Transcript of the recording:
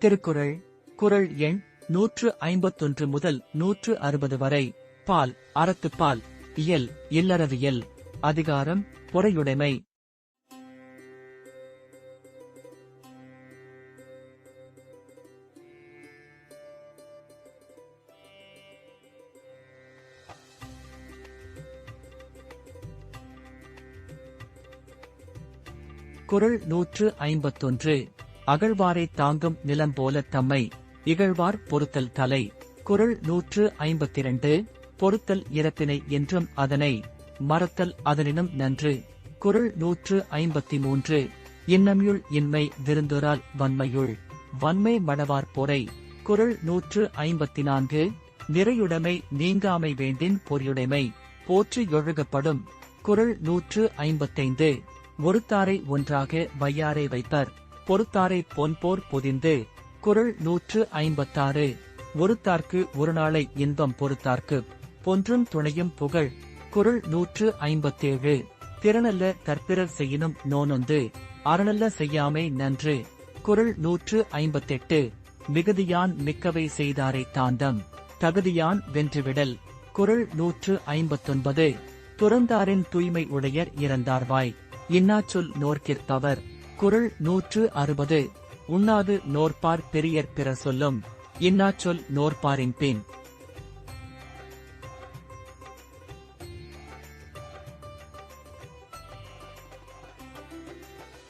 திருக்குறள் குறள் எண் நூற்று ஐம்பத்தொன்று முதல் நூற்று அறுபது வரை. பால் அறத்துப்பால் இயல் இல்லறவியல் அதிகாரம் பொறையுடைமை. குறள் நூற்று ஐம்பத்தொன்று. அகழ்வாரை தாங்கும் நிலம் போல தம்மை இகழ்வார் பொறுத்தல் தலை. குறள் நூற்று ஐம்பத்திரண்டு. பொறுத்தல் இறப்பினை என்றும் அதனை மறத்தல் அதனினும் நன்று. குறள் நூற்று ஐம்பத்தி மூன்று இன்னமியுள் இன்மை விருந்தொரால் வன்மையுள். வன்மை மடவார் பொறை. குறள் நூற்று ஐம்பத்தி நான்கு நிறையுடைமை நீங்காமை வேண்டின் பொறியுடைமை. போற்றி எழுகப்படும் குறள் நூற்று ஐம்பத்தைந்து. ஒருத்தாரை ஒன்றாக வையாரை வைப்பர். பொறுத்தாரை பொன்போர் பொதிந்து குரல் நூற்று ஐம்பத்தாறு. ஒருத்தார்க்கு ஒரு நாளை இன்பம் பொறுத்தார்க்கு பொன்றும் துணையும் புகழ் குரல் நூற்று ஐம்பத்தேழு. திறனல்ல தற்பிறர் செய்யினும் நோனொந்து அறநல்ல செய்யாமை நன்று குரல் நூற்று ஐம்பத்தெட்டு. மிகுதியான் மிக்கவை செய்தாரை தாண்டம் தகுதியான் வென்றுவிடல் குறள் நூற்று ஐம்பத்தொன்பது. துறந்தாரின் தூய்மை உடையர் இறந்தார்வாய் இன்னாச்சொல் நோர்க்கிற்பவர். குரல் நூற்று அறுபது. உண்ணாது நோற்பார் பெரியர் பிற சொல்லும். இன்னாச்சொல் நோற்பாரின் பின்.